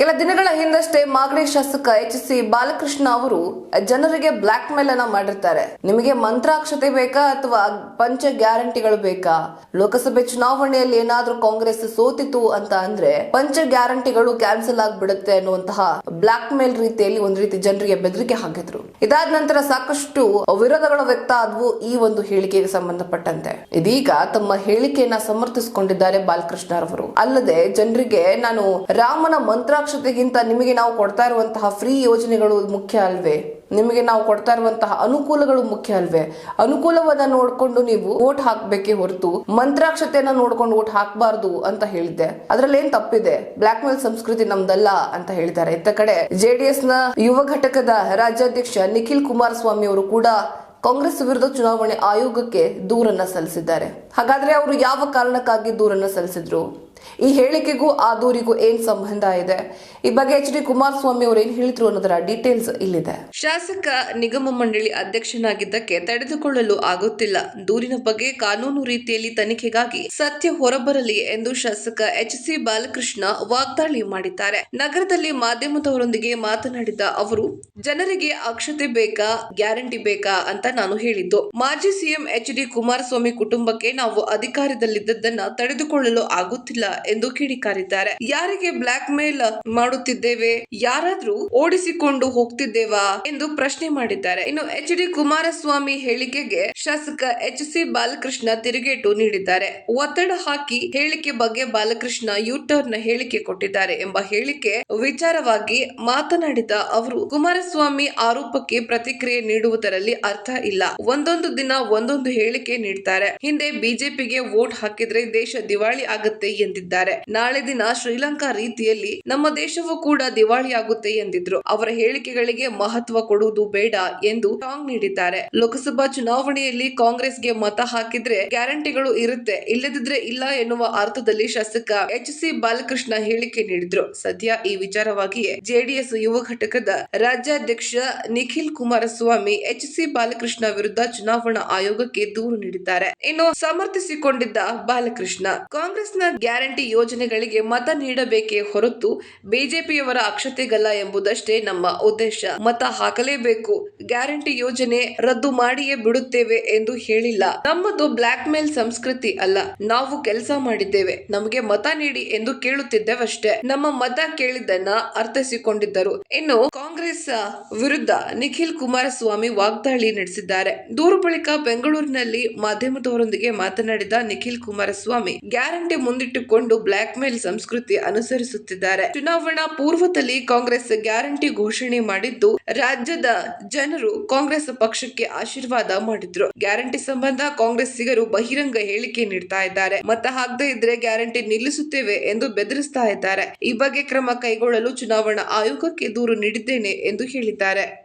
ಕೆಲ ದಿನಗಳ ಹಿಂದಷ್ಟೇ ಮಾಗಡಿ ಶಾಸಕ ಎಚ್ ಸಿ ಬಾಲಕೃಷ್ಣ ಅವರು ಜನರಿಗೆ ಬ್ಲಾಕ್ ಮೇಲ್ ಅನ್ನ ಮಾಡಿರ್ತಾರೆ. ನಿಮಗೆ ಮಂತ್ರಾಕ್ಷತೆ ಬೇಕಾ ಅಥವಾ ಪಂಚ ಗ್ಯಾರಂಟಿಗಳು ಬೇಕಾ? ಲೋಕಸಭೆ ಚುನಾವಣೆಯಲ್ಲಿ ಏನಾದ್ರೂ ಕಾಂಗ್ರೆಸ್ ಸೋತಿತು ಅಂತ ಅಂದ್ರೆ ಪಂಚ ಗ್ಯಾರಂಟಿಗಳು ಕ್ಯಾನ್ಸಲ್ ಆಗ್ಬಿಡುತ್ತೆ ಅನ್ನುವಂತಹ ಬ್ಲಾಕ್ ಮೇಲ್ ರೀತಿಯಲ್ಲಿ ಒಂದ್ ರೀತಿ ಜನರಿಗೆ ಬೆದರಿಕೆ ಹಾಕಿದ್ರು. ಇದಾದ ನಂತರ ಸಾಕಷ್ಟು ವಿರೋಧಗಳು ವ್ಯಕ್ತ ಆದವು ಈ ಒಂದು ಹೇಳಿಕೆಗೆ ಸಂಬಂಧಪಟ್ಟಂತೆ. ಇದೀಗ ತಮ್ಮ ಹೇಳಿಕೆಯನ್ನ ಸಮರ್ಥಿಸಿಕೊಂಡಿದ್ದಾರೆ ಬಾಲಕೃಷ್ಣ ಅವರು ಅಲ್ಲದೆ ಜನರಿಗೆ ನಾನು ರಾಮನ ಮಂತ್ರಾಕ್ಷತೆಗಿಂತ ನಿಮಗೆ ನಾವು ಕೊಡ್ತಾ ಇರುವಂತಹ ಫ್ರೀ ಯೋಜನೆಗಳು ಮುಖ್ಯ ಅಲ್ವೇ? ನಿಮಗೆ ನಾವು ಕೊಡ್ತಾ ಇರುವಂತಹ ಅನುಕೂಲಗಳು ಮುಖ್ಯ ಅಲ್ವೇ? ಅನುಕೂಲವನ್ನ ನೋಡ್ಕೊಂಡು ನೀವು ಓಟ್ ಹಾಕ್ಬೇಕೆ ಹೊರತು ಮಂತ್ರಾಕ್ಷತೆಯನ್ನ ನೋಡ್ಕೊಂಡು ಓಟ್ ಹಾಕಬಾರ್ದು ಅಂತ ಹೇಳಿದ್ದೆ. ಅದ್ರಲ್ಲಿ ಏನ್ ತಪ್ಪಿದೆ? ಬ್ಲಾಕ್ ಮೇಲ್ ಸಂಸ್ಕೃತಿ ನಮ್ದಲ್ಲ ಅಂತ ಹೇಳಿದ್ದಾರೆ. ಇತ್ತ ಕಡೆ ಜೆಡಿಎಸ್ನ ಯುವ ಘಟಕದ ರಾಜ್ಯಾಧ್ಯಕ್ಷ ನಿಖಿಲ್ ಕುಮಾರಸ್ವಾಮಿ ಅವರು ಕೂಡ ಕಾಂಗ್ರೆಸ್ ವಿರುದ್ಧ ಚುನಾವಣೆ ಆಯೋಗಕ್ಕೆ ದೂರನ್ನ ಸಲ್ಲಿಸಿದ್ದಾರೆ. ಹಾಗಾದ್ರೆ ಅವರು ಯಾವ ಕಾರಣಕ್ಕಾಗಿ ದೂರನ್ನ ಸಲ್ಲಿಸಿದ್ರು? ಈ ಹೇಳಿಕೆಗೂ ಆ ದೂರಿಗೂ ಏನ್ ಸಂಬಂಧ ಇದೆ? ಈ ಬಗ್ಗೆ ಎಚ್ ಡಿ ಕುಮಾರಸ್ವಾಮಿ ಅವರು ಏನ್ ಹೇಳಿದ್ರು ಅನ್ನೋದರ ಡೀಟೇಲ್ಸ್ ಇಲ್ಲಿದೆ. ಶಾಸಕ ನಿಗಮ ಮಂಡಳಿ ಅಧ್ಯಕ್ಷನಾಗಿದ್ದಕ್ಕೆ ತಡೆದುಕೊಳ್ಳಲು ಆಗುತ್ತಿಲ್ಲ. ದೂರಿನ ಬಗ್ಗೆ ಕಾನೂನು ರೀತಿಯಲ್ಲಿ ತನಿಖೆಗಾಗಿ ಸತ್ಯ ಹೊರಬರಲಿ ಎಂದು ಶಾಸಕ ಎಚ್ ಸಿ ಬಾಲಕೃಷ್ಣ ವಾಗ್ದಾಳಿ ಮಾಡಿದ್ದಾರೆ. ನಗರದಲ್ಲಿ ಮಾಧ್ಯಮದವರೊಂದಿಗೆ ಮಾತನಾಡಿದ ಅವರು, ಜನರಿಗೆ ಅಕ್ಷತೆ ಬೇಕಾ, ಗ್ಯಾರಂಟಿ ಬೇಕಾ ಅಂತ ನಾನು ಹೇಳಿದ್ದು. ಮಾಜಿ ಸಿಎಂ ಎಚ್ ಡಿ ಕುಮಾರಸ್ವಾಮಿ ಕುಟುಂಬಕ್ಕೆ ನಾವು ಅಧಿಕಾರದಲ್ಲಿದ್ದದ್ದನ್ನ ತಡೆದುಕೊಳ್ಳಲು ಆಗುತ್ತಿಲ್ಲ ಎಂದು ಕಿಡಿಕಾರಿದ್ದಾರೆ. ಯಾರಿಗೆ ಬ್ಲಾಕ್ ಮೇಲ್ ಮಾಡುತ್ತಿದ್ದೇವೆ? ಯಾರಾದ್ರೂ ಓಡಿಸಿಕೊಂಡು ಹೋಗ್ತಿದ್ದೇವಾ? ಎಂದು ಪ್ರಶ್ನೆ ಮಾಡಿದ್ದಾರೆ. ಇನ್ನು ಎಚ್ ಡಿ ಕುಮಾರಸ್ವಾಮಿ ಹೇಳಿಕೆಗೆ ಶಾಸಕ ಎಚ್ ಸಿ ಬಾಲಕೃಷ್ಣ ತಿರುಗೇಟು ನೀಡಿದ್ದಾರೆ. ಒತ್ತಡ ಹಾಕಿ ಹೇಳಿಕೆ ಬಗ್ಗೆ ಬಾಲಕೃಷ್ಣ ಯೂಟರ್ನ್ ಹೇಳಿಕೆ ಕೊಟ್ಟಿದ್ದಾರೆ ಎಂಬ ಹೇಳಿಕೆ ವಿಚಾರವಾಗಿ ಮಾತನಾಡಿದ ಅವರು, ಕುಮಾರಸ್ವಾಮಿ ಆರೋಪಕ್ಕೆ ಪ್ರತಿಕ್ರಿಯೆ ನೀಡುವುದರಲ್ಲಿ ಅರ್ಥ ಇಲ್ಲ. ಒಂದೊಂದು ದಿನ ಒಂದೊಂದು ಹೇಳಿಕೆ ನೀಡ್ತಾರೆ. ಹಿಂದೆ ಬಿಜೆಪಿಗೆ ವೋಟ್ ಹಾಕಿದ್ರೆ ದೇಶ ದಿವಾಳಿ ಆಗುತ್ತೆ ಎಂದಿದ್ದಾರೆ. ನಾಳೆ ದಿನ ಶ್ರೀಲಂಕಾ ರೀತಿಯಲ್ಲಿ ನಮ್ಮ ದೇಶವೂ ಕೂಡ ದಿವಾಳಿ ಆಗುತ್ತೆ ಎಂದಿದ್ರು. ಅವರ ಹೇಳಿಕೆಗಳಿಗೆ ಮಹತ್ವ ಕೊಡುವುದು ಬೇಡ ಎಂದು ಟಾಂಗ್ ನೀಡಿದ್ದಾರೆ. ಲೋಕಸಭಾ ಚುನಾವಣೆಯಲ್ಲಿ ಕಾಂಗ್ರೆಸ್ಗೆ ಮತ ಹಾಕಿದ್ರೆ ಗ್ಯಾರಂಟಿಗಳು ಇರುತ್ತೆ. ಇಲ್ಲದಿದ್ರೆ ಇಲ್ಲ ಎನ್ನುವ ಅರ್ಥದಲ್ಲಿ ಶಾಸಕ ಎಚ್ ಸಿ ಬಾಲಕೃಷ್ಣ ಹೇಳಿಕೆ ನೀಡಿದ್ರು. ಸದ್ಯ ಈ ವಿಚಾರವಾಗಿಯೇ ಜೆಡಿಎಸ್ ಯುವ ಘಟಕದ ರಾಜ್ಯಾಧ್ಯಕ್ಷ ನಿಖಿಲ್ ಕುಮಾರಸ್ವಾಮಿ, ಎಚ್ ಸಿ ಬಾಲಕೃಷ್ಣ ವಿರುದ್ಧ ಚುನಾವಣಾ ಆಯೋಗಕ್ಕೆ ದೂರು ನೀಡಿದ್ದಾರೆ. ಇನ್ನು ಸಮರ್ಥಿಸಿಕೊಂಡಿದ್ದ ಬಾಲಕೃಷ್ಣ, ಕಾಂಗ್ರೆಸ್ನ ಗ್ಯಾರಂಟಿ ಯೋಜನೆಗಳಿಗೆ ಮತ ನೀಡಬೇಕೇ ಹೊರತು ಬಿಜೆಪಿಯವರ ಅಕ್ಷತೆಗಲ್ಲ ಎಂಬುದಷ್ಟೇ ನಮ್ಮ ಉದ್ದೇಶ. ಮತ ಹಾಕಲೇಬೇಕು, ಗ್ಯಾರಂಟಿ ಯೋಜನೆ ರದ್ದು ಮಾಡಿಯೇ ಬಿಡುತ್ತೇವೆ ಎಂದು ಹೇಳಿಲ್ಲ. ನಮ್ಮದು ಬ್ಲಾಕ್ ಮೇಲ್ ಸಂಸ್ಕೃತಿ ಅಲ್ಲ, ನಾವು ಕೆಲಸ ಮಾಡಿದ್ದೇವೆ. ನಮಗೆ ಮತ ನೀಡಿ ಎಂದು ಕೇಳುತ್ತಿದ್ದೇವಷ್ಟೇ. ನಮ್ಮ ಮತ ಕೇಳಿದ್ದನ್ನ ಅರ್ಥೈಸಿಕೊಂಡಿದ್ದರು. ಇನ್ನು ಕಾಂಗ್ರೆಸ್ ವಿರುದ್ಧ ನಿಖಿಲ್ ಕುಮಾರಸ್ವಾಮಿ ವಾಗ್ದಾಳಿ ನಡೆಸಿದ್ದಾರೆ. ದೂರು ಬಳಿಕ ಬೆಂಗಳೂರಿನಲ್ಲಿ ಮಾಧ್ಯಮದವರೊಂದಿಗೆ ಮಾತನಾಡಿದ ನಿಖಿಲ್ ಕುಮಾರಸ್ವಾಮಿ, ಗ್ಯಾರಂಟಿ ಮುಂದಿಟ್ಟುಕೊಂಡು ಬ್ಲಾಕ್ ಮೇಲ್ ಸಂಸ್ಕೃತಿ ಅನುಸರಿಸುತ್ತಿದ್ದಾರೆ. ಚುನಾವಣಾ ಪೂರ್ವದಲ್ಲಿ ಕಾಂಗ್ರೆಸ್ ಗ್ಯಾರಂಟಿ ಘೋಷಣೆ ಮಾಡಿದ್ದು, ರಾಜ್ಯದ ಜನರು ಕಾಂಗ್ರೆಸ್ ಪಕ್ಷಕ್ಕೆ ಆಶೀರ್ವಾದ ಮಾಡಿದ್ರು. ಗ್ಯಾರಂಟಿ ಸಂಬಂಧ ಕಾಂಗ್ರೆಸ್ಸಿಗರು ಬಹಿರಂಗ ಹೇಳಿಕೆ ನೀಡ್ತಾ ಇದ್ದಾರೆ. ಮತ ಹಾಕದೇ ಇದ್ರೆ ಗ್ಯಾರಂಟಿ ನಿಲ್ಲಿಸುತ್ತೇವೆ ಎಂದು ಬೆದರಿಸ್ತಾ ಇದ್ದಾರೆ. ಈ ಬಗ್ಗೆ ಕ್ರಮ ಕೈಗೊಳ್ಳಲು ಚುನಾವಣಾ ಆಯೋಗಕ್ಕೆ ದೂರು ನೀಡಿದ್ದೇನೆ ಎಂದು ಹೇಳಿದ್ದಾರೆ.